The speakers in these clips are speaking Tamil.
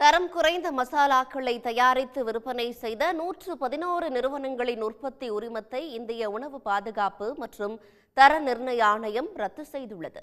தரம் குறைந்த மசாலாக்களை தயாரித்து விற்பனை செய்த நூற்று பதினோரு நிறுவனங்களின் உற்பத்தி உரிமத்தை இந்திய உணவு பாதுகாப்பு மற்றும் தர நிர்ணய ஆணையம் ரத்து செய்துள்ளது.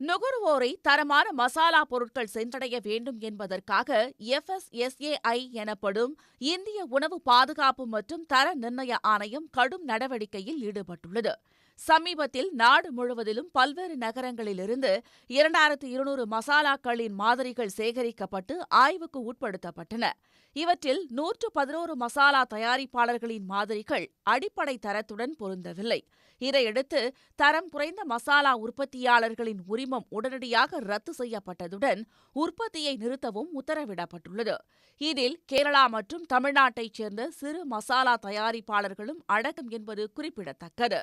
நுகர்வோரை தரமான மசாலா பொருட்கள் சென்றடைய வேண்டும் என்பதற்காக எஃப்எஸ்எஸ்ஏஐ எனப்படும் இந்திய உணவு பாதுகாப்பு மற்றும் தர நிர்ணய ஆணையம் கடும் நடவடிக்கையில் ஈடுபட்டுள்ளது. சமீபத்தில் நாடு முழுவதிலும் பல்வேறு நகரங்களிலிருந்து இரண்டாயிரத்து இருநூறு மசாலாக்களின் மாதிரிகள் சேகரிக்கப்பட்டு ஆய்வுக்கு உட்படுத்தப்பட்டன. இவற்றில் நூற்று பதினோரு மசாலா தயாரிப்பாளர்களின் மாதிரிகள் அடிப்படை தரத்துடன் பொருந்தவில்லை. இதையடுத்து தரம் குறைந்த மசாலா உற்பத்தியாளர்களின் உரிமம் உடனடியாக ரத்து செய்யப்பட்டதுடன் உற்பத்தியை நிறுத்தவும் உத்தரவிடப்பட்டுள்ளது. இதில் கேரளா மற்றும் தமிழ்நாட்டைச் சேர்ந்த சிறு மசாலா தயாரிப்பாளர்களும் அடக்கம் என்பது குறிப்பிடத்தக்கது.